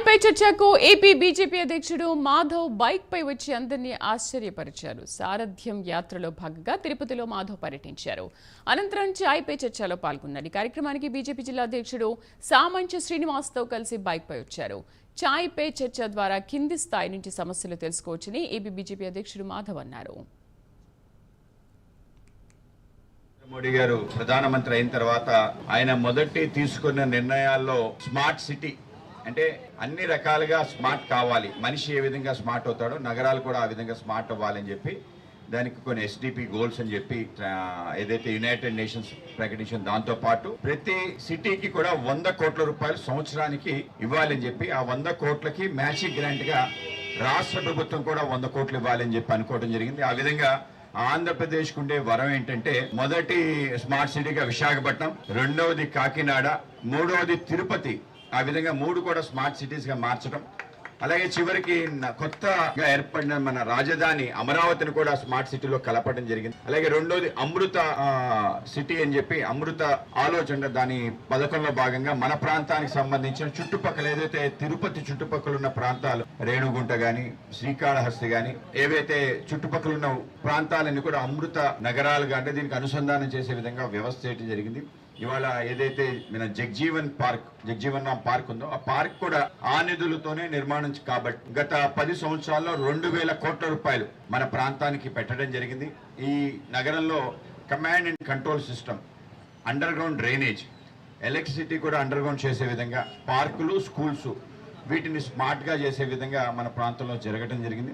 చాయ్ పై చర్చకు AP BJP అధ్యక్షుడు Madhav bike పై వచ్చి అందరినీ ఆశ్చర్యపరిచారు. సారథ్యం యాత్రలో భాగంగా తిరుపతిలో మాధవ్ పర్యటించారు. అనంతరం చాయ్ పై చర్చలో పాల్గొన్నారు. ఈ కార్యక్రమానికి బీజేపీ జిల్లా అధ్యక్షుడు సామంచ శ్రీనివాస్తో కలిసి బైక్ పై వచ్చారు. చాయ్ పే చర్చ ద్వారా కింది స్థాయి నుంచి సమస్యలు తెలుసుకోవచ్చని ఏపీ బీజేపీ అధ్యక్షుడు మాధవ్ అన్నారు. మోడీ గారు ప్రధానమంత్రి అయిన తర్వాత ఆయన మొదటి తీసుకున్న నిర్ణయాల్లో స్మార్ట్ సిటీ అంటే అన్ని రకాలుగా స్మార్ట్ కావాలి. మనిషి ఏ విధంగా స్మార్ట్ అవుతాడో నగరాలు కూడా ఆ విధంగా స్మార్ట్ అవ్వాలని చెప్పి దానికి కొన్ని ఎస్డిపి గోల్స్ అని చెప్పి ఏదైతే యునైటెడ్ నేషన్స్ ప్రకటించిన దాంతో పాటు ప్రతి సిటీకి కూడా వంద కోట్ల రూపాయలు సంవత్సరానికి ఇవ్వాలని చెప్పి ఆ వంద కోట్లకి మ్యాచింగ్ గ్రాంట్గా రాష్ట్ర ప్రభుత్వం కూడా వంద కోట్లు ఇవ్వాలని చెప్పి అనుకోవడం జరిగింది. ఆ విధంగా ఆంధ్రప్రదేశ్ ఉండే వరం ఏంటంటే మొదటి స్మార్ట్ సిటీగా విశాఖపట్నం రెండవది కాకినాడ మూడవది తిరుపతి. ఆ విధంగా మూడు కూడా స్మార్ట్ సిటీస్గా మార్చడం అలాగే చివరికి కొత్తగా ఏర్పడిన మన రాజధాని అమరావతిని కూడా స్మార్ట్ సిటీలో కలపడం జరిగింది. అలాగే రెండోది అమృత సిటీ అని చెప్పి అమృత ఆలోచన దాని పథకంలో భాగంగా మన ప్రాంతానికి సంబంధించిన చుట్టుపక్కల ఏదైతే తిరుపతి చుట్టుపక్కల ఉన్న ప్రాంతాలు రేణుగుంట గాని శ్రీకాళహస్తి గాని ఏవైతే చుట్టుపక్కల ఉన్న ప్రాంతాలన్నీ కూడా అమృత నగరాలుగా అంటే దీనికి అనుసంధానం చేసే విధంగా వ్యవస్థ చేయడం జరిగింది. ఇవాళ ఏదైతే మన జగ్జీవన్ పార్క్ జగ్జీవన్ రామ్ పార్క్ ఉందో ఆ పార్క్ కూడా ఆ నిధులతోనే నిర్మాణం కాబట్టి గత పది సంవత్సరాల్లో రెండు వేల కోట్ల రూపాయలు మన ప్రాంతానికి పెట్టడం జరిగింది. ఈ నగరంలో command and control system underground drainage electricity కూడా అండర్ గ్రౌండ్ చేసే విధంగా పార్కులు స్కూల్స్ వీటిని స్మార్ట్గా చేసే విధంగా మన ప్రాంతంలో జరగడం జరిగింది.